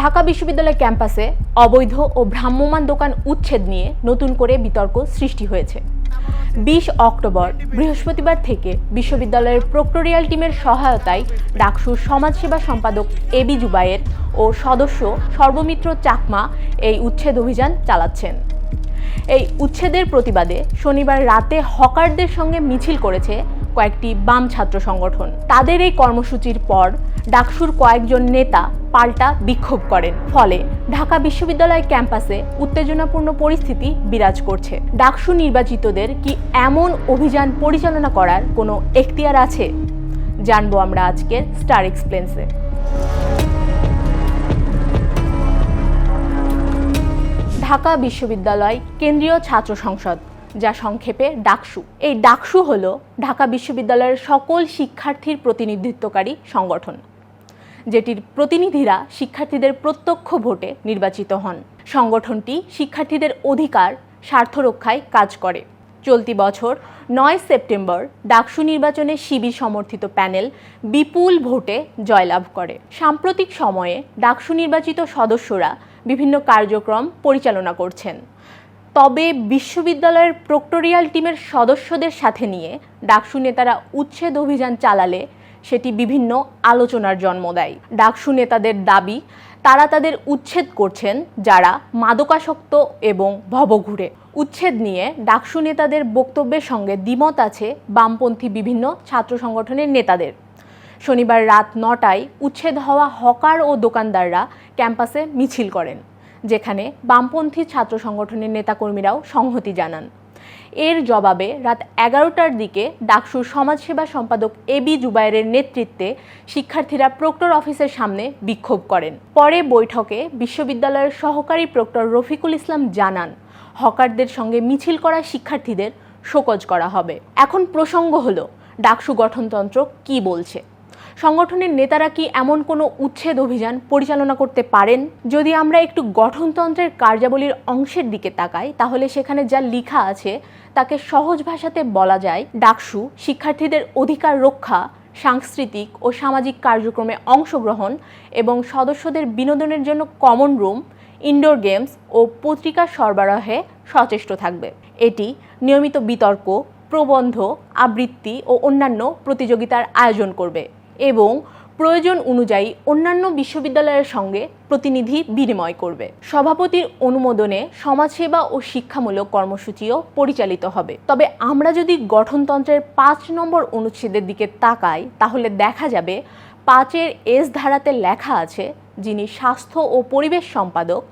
ঢাকা বিশ্ববিদ্যালয় ক্যাম্পাসে অবৈধ ও ভ্রাম্যমাণ দোকান উচ্ছেদ নিয়ে নতুন করে বিতর্ক সৃষ্টি হয়েছে। বিশ অক্টোবর, বৃহস্পতিবার থেকে বিশ্ববিদ্যালয়ের প্রক্টোরিয়াল টিমের সহায়তায় ডাকসুর সমাজসেবা সম্পাদক এবি জুবায়ের ও সদস্য সর্বমিত্র চাকমা এই উচ্ছেদ অভিযান চালাচ্ছেন। এই উচ্ছেদের প্রতিবাদে শনিবার রাতে হকারদের সঙ্গে মিছিল করেছে কয়েকটি বাম ছাত্র সংগঠন। তাদের এই কর্মসূচির পর ডাকসুর কয়েকজন নেতা পাল্টা বিক্ষোভ করেন। ফলে ঢাকা বিশ্ববিদ্যালয় ক্যাম্পাসে উত্তেজনাপূর্ণ পরিস্থিতি বিরাজ করছে। ডাকসু নির্বাচিতদের কি এমন অভিযান পরিচালনা করার কোনো এখতিয়ার আছে? জানব আমরা আজকের স্টার এক্সপ্লেন্সে ঢাকা বিশ্ববিদ্যালয় কেন্দ্রীয় ছাত্র সংসদ যা সংক্ষেপে ডাকসু। এই ডাকসু হল ঢাকা বিশ্ববিদ্যালয়ের সকল শিক্ষার্থীর প্রতিনিধিত্বকারী সংগঠন, যেটির প্রতিনিধিরা শিক্ষার্থীদের প্রত্যক্ষ ভোটে নির্বাচিত হন। সংগঠনটি শিক্ষার্থীদের অধিকার, স্বার্থ রক্ষায় কাজ করে। চলতি বছর নয় সেপ্টেম্বর ডাকসু নির্বাচনে শিবির সমর্থিত প্যানেল বিপুল ভোটে জয়লাভ করে। সাম্প্রতিক সময়ে ডাকসু নির্বাচিত সদস্যরা বিভিন্ন কার্যক্রম পরিচালনা করছেন। তবে বিশ্ববিদ্যালয়ের প্রক্টোরিয়াল টিমের সদস্যদের সাথে নিয়ে ডাকসু নেতারা উচ্ছেদ অভিযান চালালে সেটি বিভিন্ন আলোচনার জন্ম দেয়। ডাকসু নেতাদের দাবি, তারা তাদের উচ্ছেদ করছেন যারা মাদকাসক্ত এবং ভবঘুরে। উচ্ছেদ নিয়ে ডাকসু নেতাদের বক্তব্যের সঙ্গে দ্বিমত আছে বামপন্থী বিভিন্ন ছাত্র সংগঠনের নেতাদের। শনিবার রাত নটায় উচ্ছেদ হওয়া হকার ও দোকানদাররা ক্যাম্পাসে মিছিল করেন। যেখানে বামপন্থী ছাত্র সংগঠনের নেতাকর্মীরাও সংহতি জানান। এর জবাবে রাত এগারোটার দিকে ডাকসুর সমাজসেবা সম্পাদক এবি জুবায়ের নেতৃত্বে শিক্ষার্থীরা প্রক্টর অফিসের সামনে বিক্ষোভ করেন। পরে বৈঠকে বিশ্ববিদ্যালয়ের সহকারী প্রক্টর রফিকুল ইসলাম জানান, হকারদের সঙ্গে মিছিল করা শিক্ষার্থীদের শোকজ করা হবে। এখন প্রসঙ্গ হলো, ডাকসু গঠনতন্ত্র কি বলছে? সংগঠনের নেতারা কি এমন কোনো উচ্ছেদ অভিযান পরিচালনা করতে পারেন? যদি আমরা একটু গঠনতন্ত্রের কার্যাবলীর অংশের দিকে তাকাই, তাহলে সেখানে যা লেখা আছে, তাকে সহজ ভাষাতে বলা যায় ডাকসু, শিক্ষার্থীদের অধিকার রক্ষা, সাংস্কৃতিক ও সামাজিক কার্যক্রমে অংশগ্রহণ এবং সদস্যদের বিনোদনের জন্য কমন রুম ইনডোর গেমস ও পত্রিকা সরবরাহে সচেষ্ট থাকবে। এটি নিয়মিত বিতর্ক, প্রবন্ধ, আবৃত্তি ও অন্যান্য প্রতিযোগিতার আয়োজন করবে। এবং প্রয়োজন অনুযায়ী অন্যান্য বিশ্ববিদ্যালয়ের সঙ্গে প্রতিনিধি বিনিময় করবে। সভাপতির অনুমোদনে সমাজসেবা ও শিক্ষামূলক কর্মসূচিও পরিচালিত হবে। তবে আমরা যদি গঠনতন্ত্রের পাঁচ নম্বর অনুচ্ছেদের দিকে তাকাই, তাহলে দেখা যাবে পাঁচের এস ধারাতে লেখা আছে, যিনি স্বাস্থ্য ও পরিবেশ সম্পাদক,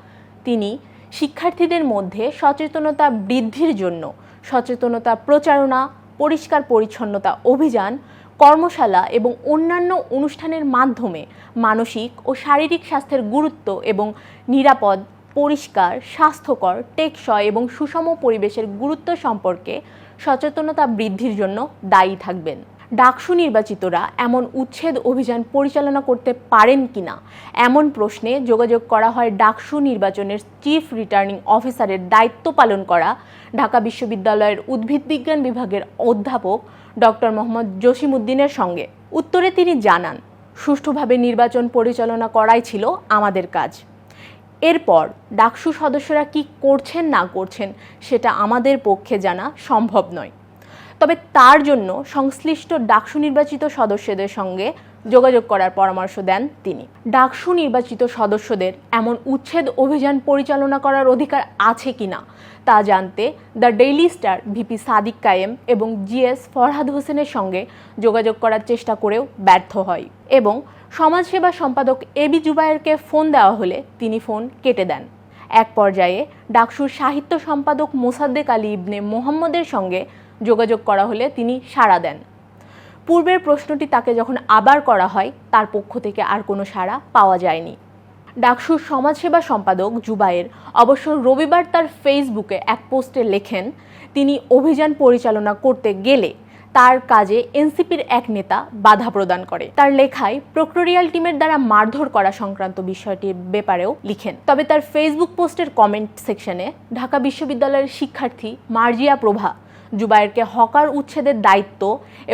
তিনি শিক্ষার্থীদের মধ্যে সচেতনতা বৃদ্ধির জন্য সচেতনতা প্রচারণা, পরিষ্কার পরিচ্ছন্নতা অভিযান কর্মশালা এবং অন্যান্য অনুষ্ঠানের মাধ্যমে মানসিক ও শারীরিক স্বাস্থ্যের গুরুত্ব এবং নিরাপদ, পরিষ্কার, স্বাস্থ্যকর, টেকসই এবং সুষম পরিবেশের গুরুত্ব সম্পর্কে সচেতনতা বৃদ্ধির জন্য দায়ী থাকবেন। ডাকসু নির্বাচিতরা এমন উচ্ছেদ অভিযান পরিচালনা করতে পারেন কিনা? এমন প্রশ্নে যোগাযোগ করা হয় ডাকসু নির্বাচনের চিফ রিটার্নিং অফিসারের দায়িত্ব পালন করা ঢাকা বিশ্ববিদ্যালয়ের উদ্ভিদ বিজ্ঞান বিভাগের অধ্যাপক ডক্টর মোহাম্মদ জসিমুদ্দিনের সঙ্গে। উত্তরে তিনি জানান, সুষ্ঠুভাবে নির্বাচন পরিচালনা করাই ছিল আমাদের কাজ। এরপর ডাকসু সদস্যরা কি করছেন না করছেন সেটা আমাদের পক্ষে জানা সম্ভব নয়। তবে তার জন্য সংশ্লিষ্ট ডাকসু নির্বাচিত সদস্যদের সঙ্গে যোগাযোগ করার পরামর্শ দেন তিনি। ডাকসু নির্বাচিত সদস্যদের এমন উচ্ছেদ অভিযান পরিচালনা করার অধিকার আছে কিনা তা জানতে the Daily Star, VP Sadiq Kayem এবং জিএস ফরহাদ হোসেনের সঙ্গে যোগাযোগ করার চেষ্টা করেও ব্যর্থ হয় এবং সমাজসেবা সম্পাদক এবি জুবায়েরকে ফোন দেওয়া হলে তিনি ফোন কেটে দেন। এক পর্যায়ে ডাকসুর সাহিত্য সম্পাদক মোসাদ্দেক আলী ইবনে মোহাম্মদের সঙ্গে যোগাযোগ করা হলে তিনি সাড়া দেন। পূর্বের প্রশ্নটি তাকে যখন আবার করা হয়, তার পক্ষ থেকে আর কোনো সাড়া পাওয়া যায়নি। ডাকসুর সমাজসেবা সম্পাদক জুবায়ের অবশ্য রবিবার তার ফেসবুকে এক পোস্টে লেখেন, তিনি অভিযান পরিচালনা করতে গেলে তার কাজে এনসিপির এক নেতা বাধা প্রদান করে। তার লেখায় প্রক্টোরিয়াল টিমের দ্বারা মারধর করা সংক্রান্ত বিষয়টির ব্যাপারেও লিখেন। তবে তার ফেসবুক পোস্টের কমেন্ট সেকশনে, ঢাকা বিশ্ববিদ্যালয়ের শিক্ষার্থী মার্জিয়া প্রভা, জুবায়েরকে হকার উচ্ছেদের দায়িত্ব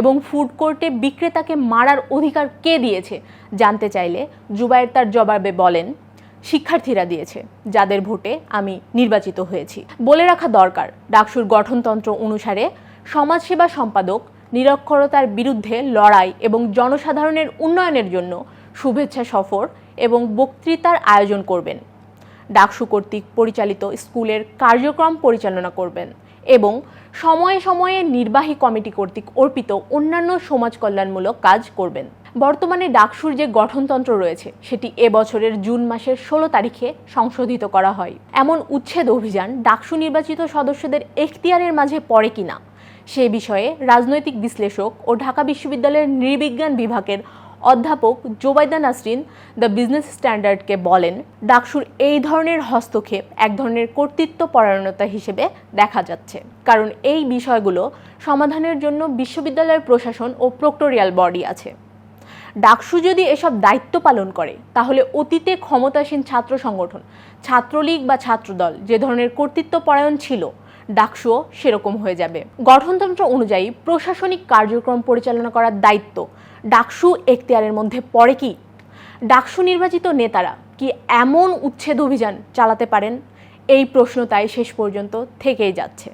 এবং ফুড কোর্টে বিক্রেতাকে মারার অধিকার কে দিয়েছে জানতে চাইলে জুবায়ের তার জবাবে বলেন, শিক্ষার্থীরা দিয়েছে, যাদের ভোটে আমি নির্বাচিত হয়েছি। বলে রাখা দরকার, ডাকসুর গঠনতন্ত্র অনুসারে সমাজসেবা সম্পাদক, নিরক্ষরতার বিরুদ্ধে লড়াই এবং জনসাধারণের উন্নয়নের জন্য শুভেচ্ছা সফর এবং বক্তৃতার আয়োজন করবেন। ডাকসু কর্তৃক পরিচালিত স্কুলের কার্যক্রম পরিচালনা করবেন এবং সময়ে সময়ে নির্বাহী কমিটি কর্তৃক অর্পিত অন্যান্য সমাজ কল্যাণমূলক কাজ করবেন। বর্তমানে ডাকসুর যে গঠনতন্ত্র রয়েছে, সেটি এবছরের জুন মাসের ষোলো তারিখে সংশোধিত করা হয়। এমন উচ্ছেদ অভিযান ডাকসু নির্বাচিত সদস্যদের এখতিয়ারের মাঝে পড়ে কিনা সে বিষয়ে রাজনৈতিক বিশ্লেষক ও ঢাকা বিশ্ববিদ্যালয়ের নৃবিজ্ঞান বিভাগের অধ্যাপক জোবাইদা নাসরিন দ্য বিজনেস স্ট্যান্ডার্ডকে বলেন, ডাকসুর এই ধরনের হস্তক্ষেপ এক ধরনের কর্তৃত্ব পরায়ণতা হিসেবে দেখা যাচ্ছে। কারণ এই বিষয়গুলো সমাধানের জন্য বিশ্ববিদ্যালয়ের প্রশাসন ও প্রক্টোরিয়াল বডি আছে। ডাকসু যদি এসব দায়িত্ব পালন করে, তাহলে অতীতে ক্ষমতাসীন ছাত্র সংগঠন, ছাত্রলীগ বা ছাত্রদল যে ধরনের কর্তৃত্ব পরায়ণ ছিল ডাকসুও সেরকম হয়ে যাবে। গঠনতন্ত্র অনুযায়ী প্রশাসনিক কার্যক্রম পরিচালনা করার দায়িত্ব ডাকসু এখতিয়ারের মধ্যে পড়ে কি? ডাকসু নির্বাচিত নেতারা কি এমন উচ্ছেদ অভিযান চালাতে পারেন? এই প্রশ্ন তাই শেষ পর্যন্ত থেকেই যাচ্ছে।